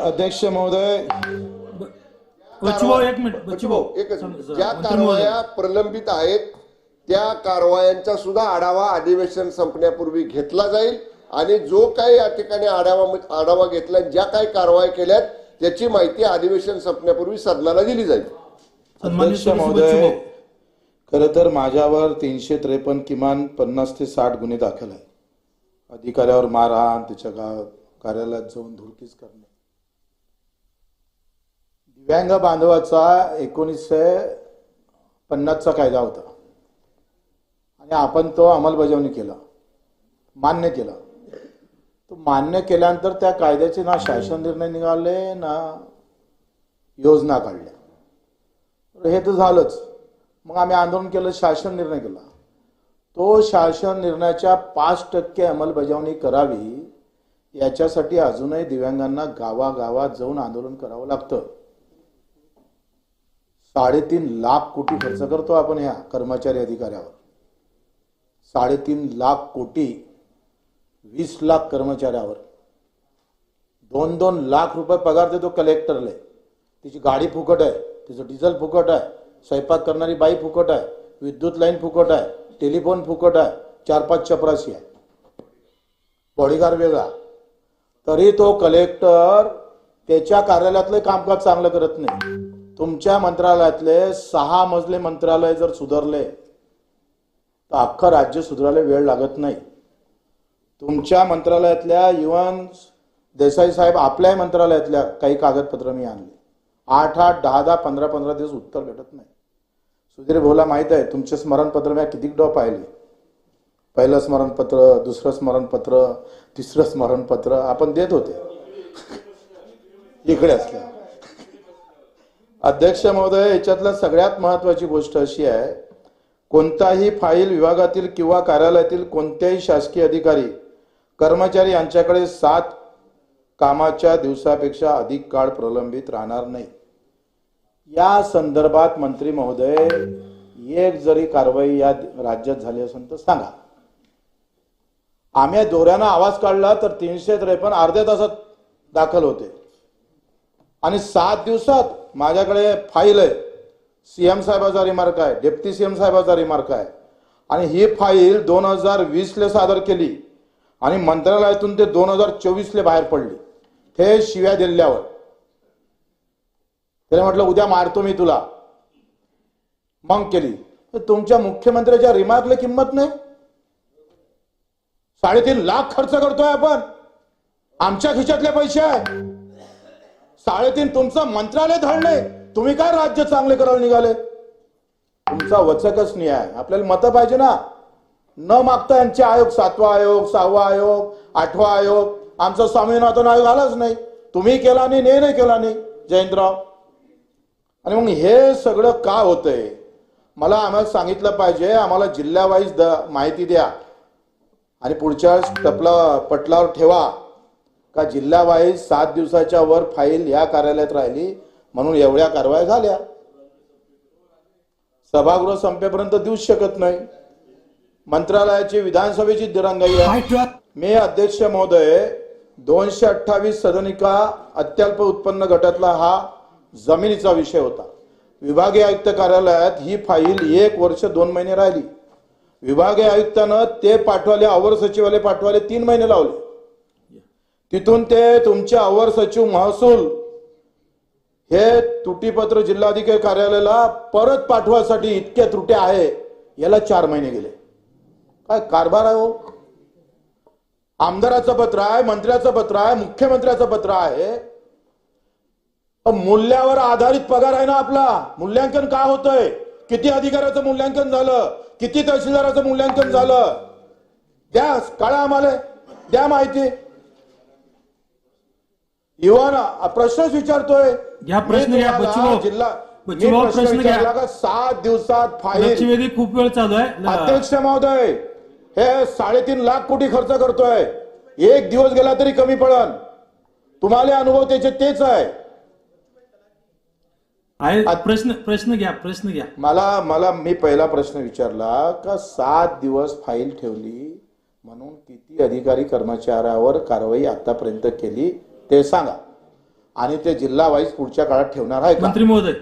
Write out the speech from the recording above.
अध्यक्ष महोदय बच्चूभाऊ एक मिनिट बच्चूभाऊ एकच सम- मिनिट. ज्या. कारवाया प्रलंबित आहेत त्या कारवायांचा सुद्धा आढावा अधिवेशन संपण्यापूर्वी घेतला जाईल आणि जो काही या ठिकाणी आढावा आढावा घेतला ज्या काही कारवाया केल्यात त्याची माहिती अधिवेशन संपण्यापूर्वी सदनाला दिली जाईल अध्यक्ष सदस्य महोदय बच्चूभाऊ. खरं तर माझ्यावर तीनशे त्रेपन्न किमान पन्नास ते साठ गुन्हे दाखल आहे अधिकाऱ्यावर मारहाण त्याच्या गा कार्यालयात जाऊन धुडकीच करणे दिव्यांग बांधवाचा एकोणीसशे पन्नासचा कायदा होता. आणि आपण तो अंमलबजावणी केला. मान्य केला. तो मान्य केल्यानंतर त्या कायद्याचे ना शासन निर्णय निघाले ना योजना काढल्या. तर हे तर झालंच. मग आम्ही आंदोलन केलं शासन निर्णय केला. तो शासन निर्णयाच्या पाच टक्के अंमलबजावणी करावी याच्यासाठी अजूनही दिव्यांगांना गावागावात जाऊन आंदोलन करावं लागतं. साडेतीन लाख कोटी खर्च करतो आपण ह्या कर्मचारी अधिकाऱ्यावर. साडेतीन लाख कोटी वीस लाख कर्मचाऱ्यावर. दोन दोन लाख रुपये पगार देतो कलेक्टरले. तिची गाडी फुकट आहे तिचं डिझेल फुकट आहे स्वयंपाक करणारी बाई फुकट आहे विद्युत लाईन फुकट आहे टेलिफोन फुकट आहे चार पाच चपराशी आहे. बॉडीगार वेगळा. तरी तो कलेक्टर त्याच्या कार्यालयातलं कामकाज चांगलं करत नाही. तुमच्या मंत्रालयातले सहा मजले मंत्रालय जर सुधारले तर अख्खं राज्य सुधारायला वेळ लागत नाही. तुमच्या मंत्रालयातल्या इव्हन देसाई साहेब आपल्याही मंत्रालयातल्या काही कागदपत्र मी आणली. आठ आठ दहा दहा पंधरा पंधरा दिवस उत्तर भेटत नाही. सुधीर भोला माहीत आहे तुमचे स्मरणपत्र मी किती डॉ पाहिले. पहिलं स्मरणपत्र दुसरं स्मरणपत्र तिसरं स्मरणपत्र आपण देत होते. इकडे असल्या अध्यक्ष महोदय याच्यातला सगळ्यात महत्वाची गोष्ट अशी आहे कोणताही फाईल विभागातील किंवा कार्यालयातील कोणत्याही शासकीय अधिकारी कर्मचारी यांच्याकडे सात कामाच्या दिवसापेक्षा अधिक काळ प्रलंबित राहणार नाही. या संदर्भात मंत्री महोदय एक जरी कारवाई या राज्यात झाली असेल तर सांगा. आम्ही दोऱ्यानं आवाज काढला तर तीनशे त्रेपन्न अर्ध्या तासात दाखल होते. आणि सात दिवसात माझ्याकडे फाईल आहे. सीएम साहेबाचा रिमार्क आहे डेप्टी सीएम साहेबाचा रिमार्क आहे. आणि ही फाईल दोन हजार वीसले सादर केली आणि मंत्रालयातून ते दोन हजार चोवीसले बाहेर पडली. हे शिव्या दिल्यावर. त्याने म्हटलं उद्या मारतो मी तुला. मग केली. तर तुमच्या मुख्यमंत्र्याच्या रिमार्कला किंमत नाही. साडेतीन लाख खर्च करतोय आपण. आमच्या खिशातले पैसे आहे साडेतीन तुमचं मंत्रालय धरणे तुम्ही काय राज्य चांगले करायला निघाले? तुमचा वचकच न्याय. आपल्याला मतं पाहिजे ना. न मागता यांचे आयोग सातवा आयोग सहावा आयोग आठवा आयोग. आमचा स्वामीनाथन आयोग आलाच नाही. तुम्ही केला नाही ने नाही केला नाही जयंतराव. आणि मग हे सगळं का होतंय? मला आम्हाला सांगितलं पाहिजे आम्हाला जिल्ह्यावाईज द माहिती द्या. आणि पुढच्या वेळेस टपला पटलावर ठेवा. का जिल्हावाईज सात दिवसाच्या वर फाईल या कार्यालयात राहिली म्हणून एवढ्या कारवाया झाल्या. सभागृह संपेपर्यंत देऊच शकत नाही. मंत्रालयाची विधानसभेची दिरंगाई मी अध्यक्ष महोदय दोनशे अठ्ठावीस सदनिका अत्यल्प उत्पन्न गटातला हा जमिनीचा विषय होता. विभागीय आयुक्त कार्यालयात ही फाईल एक वर्ष दोन महिने राहिली. विभागीय आयुक्तानं ते पाठवाले अवर सचिवालय पाठवाले तीन महिने लावले. तिथून ते तुमचे अवर सचिव महसूल हे तुटीपत्र जिल्हाधिकारी कार्यालयाला परत पाठवासाठी इतक्या त्रुट्या आहे याला चार महिने गेले. काय कारभार आहे हो? आमदाराचं पत्र आहे मंत्र्याचं पत्र आहे मुख्यमंत्र्याचं पत्र आहे. मूल्यावर आधारित पगार आहे ना आपला. मूल्यांकन का होतंय? किती अधिकाऱ्याचं मूल्यांकन झालं? किती तहसीलदाराचं मूल्यांकन झालं? द्या काळा आम्हाला. द्या माहिती. इव्हन प्रश्नच विचारतोय. घ्या प्रश्न घ्या, बच्चूभाऊ. जिल्हा बच्चूभाऊ, प्रश्न घ्या. का? सात दिवसात फाईल. लक्षवेधी खूप वेळ चालू आहे. अध्यक्ष महोदय हे साडेतीन लाख कोटी खर्च करतोय. एक दिवस गेला तरी कमी पडन. तुम्हाला अनुभव त्याचे तेच आहे. आहे प्रश्न प्रश्न घ्या प्रश्न घ्या. मला मला मी पहिला प्रश्न विचारला का सात दिवस फाईल ठेवली म्हणून किती अधिकारी कर्मचाऱ्यावर कारवाई आतापर्यंत केली? ते सांगा. आणि ते जिल्हा वाईज पुढच्या काळात ठेवणार आहे मंत्री महोदय.